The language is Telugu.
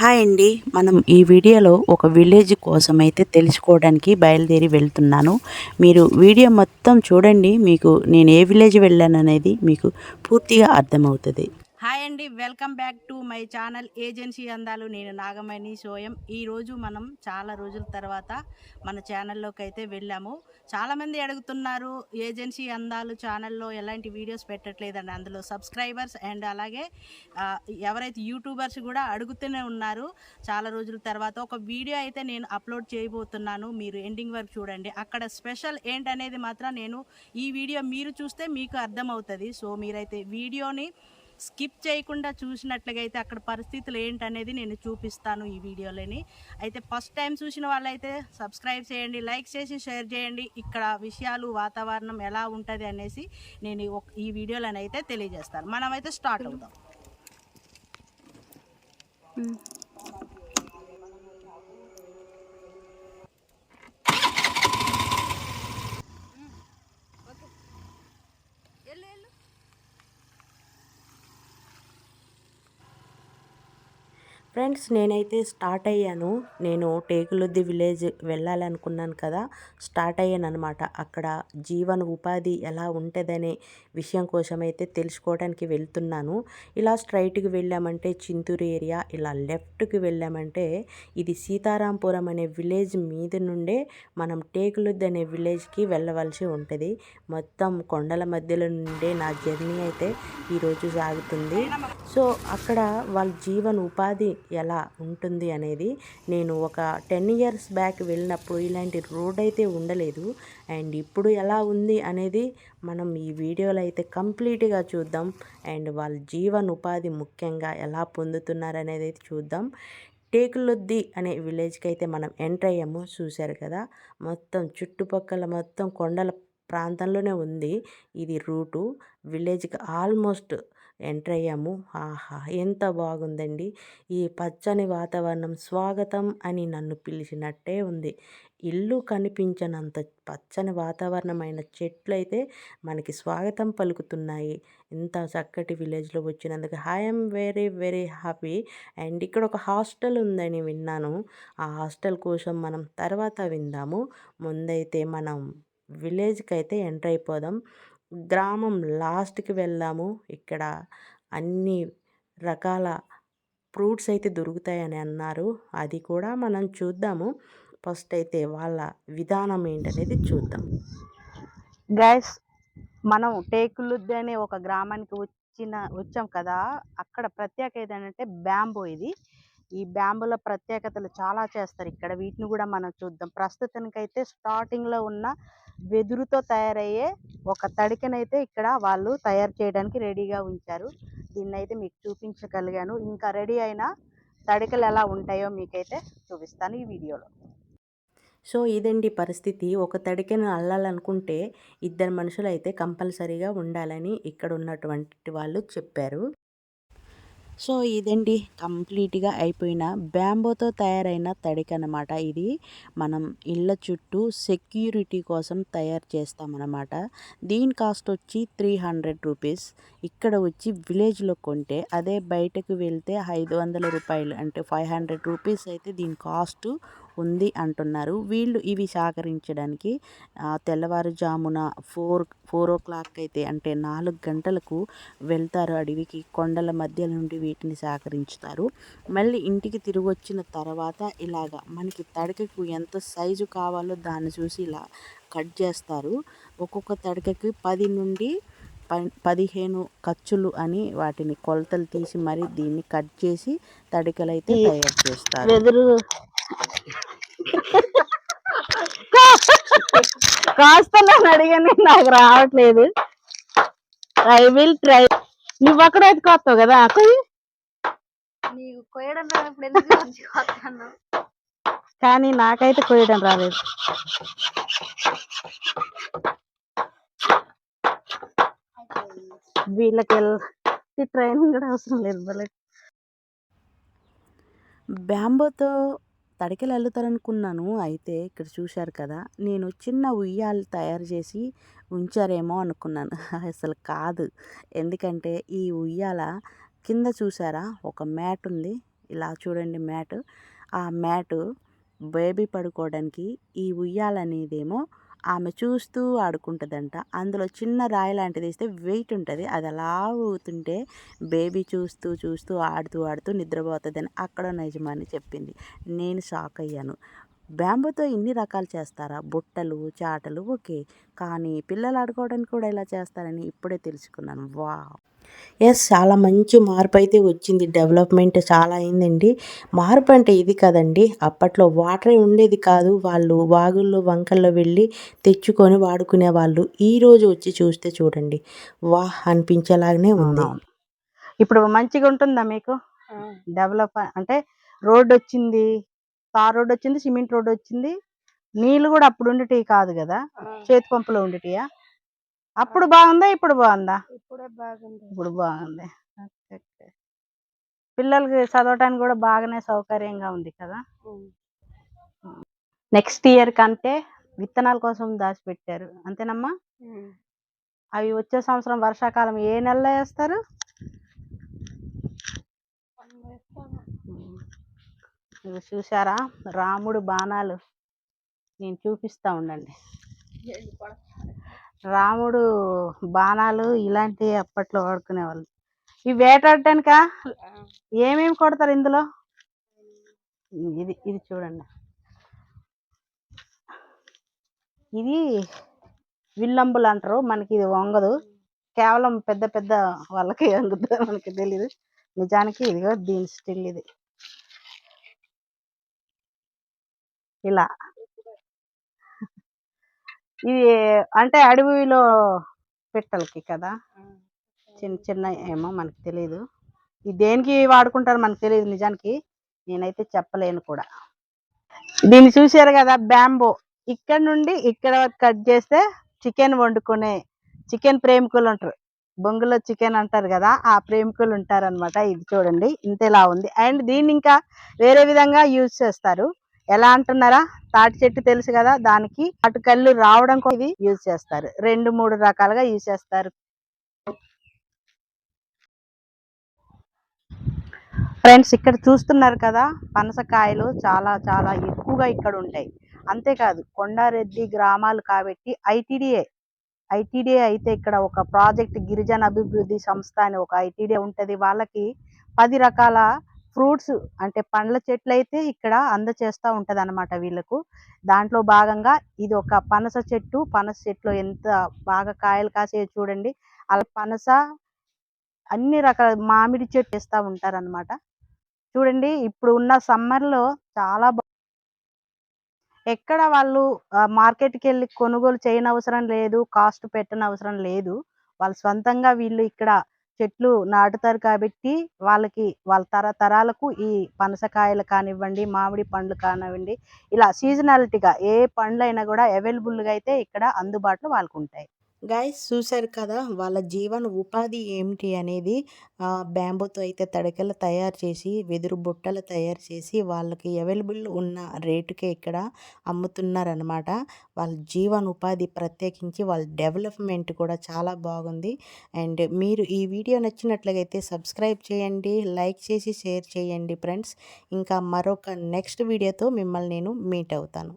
హాయ్ అండి. మనం ఈ వీడియోలో ఒక విలేజ్ కోసం అయితే తెలుసుకోవడానికి బయలుదేరి వెళ్తున్నాను. మీరు వీడియో మొత్తం చూడండి. మీకు నేను ఏ విలేజ్ వెళ్ళాను అనేది మీకు పూర్తిగా అర్థమవుతుంది. హాయ్ అండి welcome back to my channel agency అందాలు. నేను నాగమణి సోయం. ఈరోజు మనం చాలా రోజుల తర్వాత మన ఛానల్లోకి అయితే వెళ్ళాము. చాలామంది అడుగుతున్నారు ఏజెన్సీ అందాలు ఛానల్లో ఎలాంటి వీడియోస్ పెట్టట్లేదండి. అందులో సబ్స్క్రైబర్స్ అండ్ అలాగే ఎవరైతే యూట్యూబర్స్ కూడా అడుగుతూనే ఉన్నారు చాలా రోజుల తర్వాత. ఒక వీడియో అయితే నేను అప్లోడ్ చేయబోతున్నాను. మీరు ఎండింగ్ వరకు చూడండి. అక్కడ స్పెషల్ ఏంటనేది మాత్రం నేను ఈ వీడియో మీరు చూస్తే మీకు అర్థమవుతుంది. సో మీరైతే వీడియోని స్కిప్ చేయకుండా చూసినట్లుగా అయితే అక్కడ పరిస్థితులు ఏంటనేది నేను చూపిస్తాను ఈ వీడియోలోని. అయితే ఫస్ట్ టైం చూసిన వాళ్ళైతే సబ్స్క్రైబ్ చేయండి లైక్ చేసి షేర్ చేయండి. ఇక్కడ విషయాలు వాతావరణం ఎలా ఉంటుంది అనేసి నేను ఈ వీడియోలను ఈ అయితే తెలియజేస్తాను. మనమైతే స్టార్ట్ అవుతాం ఫ్రెండ్స్ నేనైతే స్టార్ట్ అయ్యాను. నేను టేకులుద్ది విలేజ్ వెళ్ళాలనుకున్నాను కదా స్టార్ట్ అయ్యాను అనమాట అక్కడ జీవన ఉపాధి ఎలా ఉంటుందనే విషయం కోసం అయితే తెలుసుకోవడానికి వెళ్తున్నాను. ఇలా స్ట్రైట్కి వెళ్ళామంటే చింతూరు ఏరియా ఇలా లెఫ్ట్కి వెళ్ళామంటే ఇది సీతారాంపురం అనే విలేజ్ మీద నుండే మనం టేకులుద్ది అనే విలేజ్కి వెళ్ళవలసి ఉంటుంది. మొత్తం కొండల మధ్యలో నుండే నా జర్నీ అయితే ఈరోజు సాగుతుంది. సో అక్కడ వాళ్ళ జీవన ఉపాధి ఎలా ఉంటుంది అనేది నేను ఒక టెన్ ఇయర్స్ బ్యాక్ వెళ్ళినప్పుడు ఇలాంటి రోడ్ అయితే ఉండలేదు. అండ్ ఇప్పుడు ఎలా ఉంది అనేది మనం ఈ వీడియోలో అయితే కంప్లీట్గా చూద్దాం. అండ్ వాళ్ళ జీవన ఉపాధి ముఖ్యంగా ఎలా పొందుతున్నారు అనేది అయితే చూద్దాం. టేకులొద్ది అనే విలేజ్కి అయితే మనం ఎంటర్ అయ్యాము చూశారు కదా. మొత్తం చుట్టుపక్కల మొత్తం కొండల ప్రాంతంలోనే ఉంది. ఇది రూటు. విలేజ్కి ఆల్మోస్ట్ ఎంటర్ అయ్యాము. ఆహా! ఎంత బాగుందండి. ఈ పచ్చని వాతావరణం స్వాగతం అని నన్ను పిలిచినట్టే ఉంది. ఇల్లు కనిపించనంత పచ్చని వాతావరణమైన చెట్లు అయితే మనకి స్వాగతం పలుకుతున్నాయి. ఇంత చక్కటి విలేజ్లో వచ్చినందుకు I'm very very happy and ఇక్కడ ఒక హాస్టల్ ఉందని విన్నాను. ఆ హాస్టల్ కోసం మనం తర్వాత విందాము. ముందైతే మనం విలేజ్కి అయితే ఎంటర్ అయిపోదాం. గ్రామం లాస్ట్కి వెళ్ళాము ఇక్కడ అన్ని రకాల ఫ్రూట్స్ అయితే దొరుకుతాయని అన్నారు. అది కూడా మనం చూద్దాము. ఫస్ట్ అయితే వాళ్ళ విధానం ఏంటనేది చూద్దాం. గైస్ మనం టేకులుద్ది అనే ఒక గ్రామానికి వచ్చిన వచ్చాం కదా. అక్కడ ప్రత్యేకత ఏంటంటే బ్యాంబో ఇది. ఈ బ్యాంబుల ప్రత్యేకతలు చాలా చేస్తారు. ఇక్కడ వీటిని కూడా మనం చూద్దాం. ప్రస్తుతానికైతే స్టార్టింగ్లో ఉన్న వెదురుతో తయారయ్యే ఒక తడికనైతే ఇక్కడ వాళ్ళు తయారు చేయడానికి రెడీగా ఉంచారు. దీన్నైతే మీకు చూపించగలిగాను. ఇంకా రెడీ అయిన తడికలు ఎలా ఉంటాయో మీకైతే చూపిస్తాను ఈ వీడియోలో. సో ఇదండి పరిస్థితి. ఒక తడికెను అల్లాలనుకుంటే ఇద్దరు మనుషులు అయితే కంపల్సరీగా ఉండాలని ఇక్కడ ఉన్నటువంటి వాళ్ళు చెప్పారు. సో ఇదండి కంప్లీట్గా అయిపోయిన బ్యాంబోతో తయారైన తడిక అనమాట ఇది. మనం ఇళ్ళ చుట్టూ సెక్యూరిటీ కోసం తయారు చేస్తామన్నమాట. దీని కాస్ట్ వచ్చి త్రీ హండ్రెడ్ రూపీస్. ఇక్కడ వచ్చి విలేజ్లో కొంటే అదే బయటకు వెళ్తే ఐదు వందల రూపాయలు. అంటే ఫైవ్ హండ్రెడ్ రూపీస్ అయితే దీని కాస్ట్ ఉంది అంటున్నారు. వీళ్ళు ఇవి సహకరించడానికి ఆ, తెల్లవారుజామున ఫోర్ ఫోర్ ఓ క్లాక్ అయితే అంటే నాలుగు గంటలకు వెళ్తారు అడవికి. కొండల మధ్య నుండి వీటిని సేకరించుతారు మళ్ళీ ఇంటికి తిరిగి వచ్చిన తర్వాత ఇలాగా మనకి తడికకు ఎంత సైజు కావాలో దాన్ని చూసి ఇలా కట్ చేస్తారు. ఒక్కొక్క తడికకి పది నుండి ప- పదిహేను ఖర్చులు అని వాటిని కొలతలు తీసి మరి దీన్ని కట్ చేసి తడికలు అయితే తయారు చేస్తారు. వెదురు కాస్తలని అడిగాను నాకు రావట్లేదు. ఐ విల్ ట్రై నువ్వు అక్కడ ఎత్తుకొస్తావు కదా కానీ నాకైతే కొయ్యడం రాలేదు. వీళ్ళకి ట్రైనింగ్ కూడా అవసరం లేదు బ్యాంబోతో తడికెలు అల్లుతారనుకున్నాను అయితే ఇక్కడ చూశారు కదా నేను చిన్న ఉయ్యాలు తయారు చేసి ఉంచారేమో అనుకున్నాను. అసలు కాదు. ఎందుకంటే ఈ ఉయ్యాల కింద చూసారా ఒక మ్యాట్ ఉంది. ఇలా చూడండి మ్యాట్. ఆ మ్యాట్ బేబీ పడుకోవడానికి ఈ ఉయ్యాల అనేదేమో ఆమె చూస్తూ ఆడుకుంటుందంట. అందులో చిన్న రాయి లాంటిది వేస్తే వెయిట్ ఉంటుంది. అది అలా ఊగుతుంటే బేబీ చూస్తూ చూస్తూ ఆడుతూ ఆడుతూ నిద్రపోతుందని అక్కడ యజమాని చెప్పింది. నేను షాక్ అయ్యాను. బ్యాంబూతో ఇన్ని రకాలు చేస్తారా? బుట్టలు చాటలు ఓకే. కానీ పిల్లలు ఆడుకోవడానికి కూడా ఇలా చేస్తారని ఇప్పుడే తెలుసుకున్నాను. వా ఎస్ చాలా మంచి మార్పు అయితే వచ్చింది. డెవలప్మెంట్ చాలా అయిందండి. మార్పు అంటే ఇది కదండి. అప్పట్లో వాటరే ఉండేది కాదు. వాళ్ళు వాగుల్లో వంకల్లో వెళ్ళి తెచ్చుకొని వాడుకునే వాళ్ళు ఈ రోజు వచ్చి చూస్తే చూడండి. వాహ్! అనిపించేలాగానే ఉంది. ఇప్పుడు మంచిగా ఉంటుందా మీకు డెవలప్ అంటే రోడ్ వచ్చింది తార్ రోడ్ వచ్చింది సిమెంట్ రోడ్ వచ్చింది. నీళ్ళు కూడా అప్పుడు ఉండేటివి కాదు కదా? చేతి పంపులో ఉండేటియా? అప్పుడు బాగుందా ఇప్పుడు బాగుందా? ఇప్పుడే బాగుంది. పిల్లలకి చదవటానికి కూడా బాగానే సౌకర్యంగా ఉంది కదా? నెక్స్ట్ ఇయర్ కంటే విత్తనాల కోసం దాచిపెట్టారు. అంతేనమ్మా? అవి వచ్చే సంవత్సరం వర్షాకాలం ఏ నెలలో వేస్తారు? చూసారా రాముడు బాణాలు నేను చూపిస్తా ఉండండి. రాముడు బాణాలు ఇలాంటివి అప్పట్లో వాడుకునేవాళ్ళు. ఇవి వేటాడటానికా? ఏమేమి కొడతారు ఇందులో? ఇది ఇది చూడండి. ఇది విల్లంబులు అంటారు. మనకి ఇది వంగదు. కేవలం పెద్ద పెద్ద వాళ్ళకి వంగుతుంది మనకి తెలీదు. నిజానికి ఇదిగో దీని స్టిల్ ఇది. ఇలా. ఇది అంటే అడవిలో పెట్టలకి కదా? చిన్న చిన్న ఏమో మనకు తెలియదు ఇది దేనికి వాడుకుంటారో మనకు తెలియదు నిజానికి. నేనైతే చెప్పలేను కూడా. దీన్ని చూసారు కదా బ్యాంబో. ఇక్కడ నుండి ఇక్కడ కట్ చేస్తే చికెన్ వండుకునే చికెన్ ప్రేమికులు ఉంటారు. బొంగులో చికెన్ అంటారు కదా ఆ ప్రేమికులు ఉంటారు అనమాట ఇది చూడండి ఇంతలా ఉంది. అండ్ దీన్ని ఇంకా వేరే విధంగా యూజ్ చేస్తారు. ఎలా అంటున్నారా? తాటి చెట్టు తెలుసు కదా దానికి అటు కళ్ళు రావడం కోసం ఇది యూజ్ చేస్తారు. రెండు మూడు రకాలుగా యూజ్ చేస్తారు. ఫ్రెండ్స్ ఇక్కడ చూస్తున్నారు కదా పనసకాయలు చాలా చాలా ఎక్కువగా ఇక్కడ ఉంటాయి. అంతేకాదు కొండారెడ్డి గ్రామాలు కాబట్టి ఐటీడీఏ. ఐటీడీఏ అయితే ఇక్కడ ఒక ప్రాజెక్ట్ గిరిజన అభివృద్ధి సంస్థ అని ఒక ఐటీడీఏ ఉంటుంది. వాళ్ళకి పది రకాల ఫ్రూట్స్ అంటే పండ్ల చెట్లు అయితే ఇక్కడ అందచేస్తూ ఉంటుంది అనమాట వీళ్ళకు. దాంట్లో భాగంగా ఇది ఒక పనస చెట్టు. పనస చెట్లు ఎంత బాగా కాయలు కాసే చూడండి. అలా పనస అన్ని రకాల మామిడి చెట్టు వేస్తూ ఉంటారన్నమాట. చూడండి ఇప్పుడు ఉన్న సమ్మర్లో చాలా ఎక్కడ వాళ్ళు మార్కెట్కి వెళ్ళి కొనుగోలు చేయనవసరం లేదు కాస్ట్ పెట్టనవసరం లేదు. వాళ్ళు సొంతంగా వీళ్ళు ఇక్కడ చెట్లు నాటుతారు కాబట్టి వాళ్ళకి వాళ్ళ తరతరాలకు ఈ పనసకాయలు కానివ్వండి మామిడి పండ్లు కానివ్వండి ఇలా సీజనాలిటీగా ఏ పండ్లు అయినా కూడా అవైలబుల్గా అయితే ఇక్కడ అందుబాటులో వాళ్ళకు ఉంటాయి గైస్ చూశారు కదా! వాళ్ళ జీవన ఉపాధి ఏమిటి అనేది బ్యాంబూతో అయితే తడకలు తయారు చేసి వెదురు బుట్టలు తయారు చేసి వాళ్ళకి అవైలబుల్ ఉన్న రేటుకే ఇక్కడ అమ్ముతున్నారనమాట వాళ్ళ జీవన ఉపాధి ప్రత్యేకించి వాళ్ళ డెవలప్మెంట్ కూడా చాలా బాగుంది. అండ్ మీరు ఈ వీడియో నచ్చినట్లయితే సబ్స్క్రైబ్ చేయండి లైక్ చేసి షేర్ చేయండి ఫ్రెండ్స్. ఇంకా మరొక నెక్స్ట్ వీడియోతో మిమ్మల్ని నేను మీట్ అవుతాను.